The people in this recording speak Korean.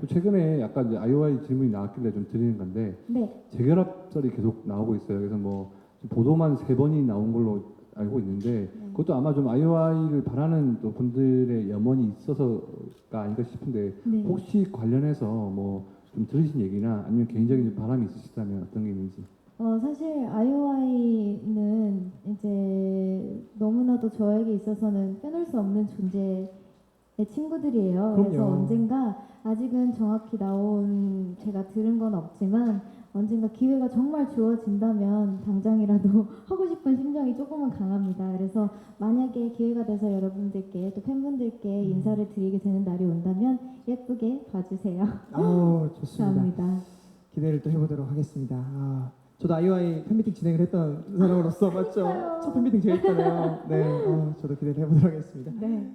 또 최근에 약간 이제 IOI 질문이 나왔길래 좀 드리는 건데 네, 재결합설이 계속 나오고 있어요. 그래서 뭐 보도만 세 번이 나온 걸로 알고 있는데 네. 그것도 아마 좀 IOI를 바라는 또 분들의 염원이 있어서가 아닌가 싶은데 네. 혹시 관련해서 뭐 좀 들으신 얘기나 아니면 개인적인 좀 바람이 있으시다면 어떤 게 있는지. 어, 사실 IOI는 이제 너무나도 저에게 있어서는 빼놓을 수 없는 존재 의 친구들이에요. 그래서 그럼요. 언젠가 아직은 정확히 나온 제가 들은 건 없지만 언젠가 기회가 정말 주어진다면 당장이라도 하고 싶은 심정이 조금은 강합니다. 그래서 만약에 기회가 돼서 여러분들께 또 팬분들께 음. 인사를 드리게 되는 날이 온다면 예쁘게 봐주세요. 아, 좋습니다. 감사합니다. 기대를 또 해보도록 하겠습니다. 아, 저도 아이오아이 팬미팅 진행을 했던 사람으로서 맞죠? 진짜요? 첫 팬미팅 제가 했잖아요. 네, 어, 저도 기대를 해보도록 하겠습니다. 네.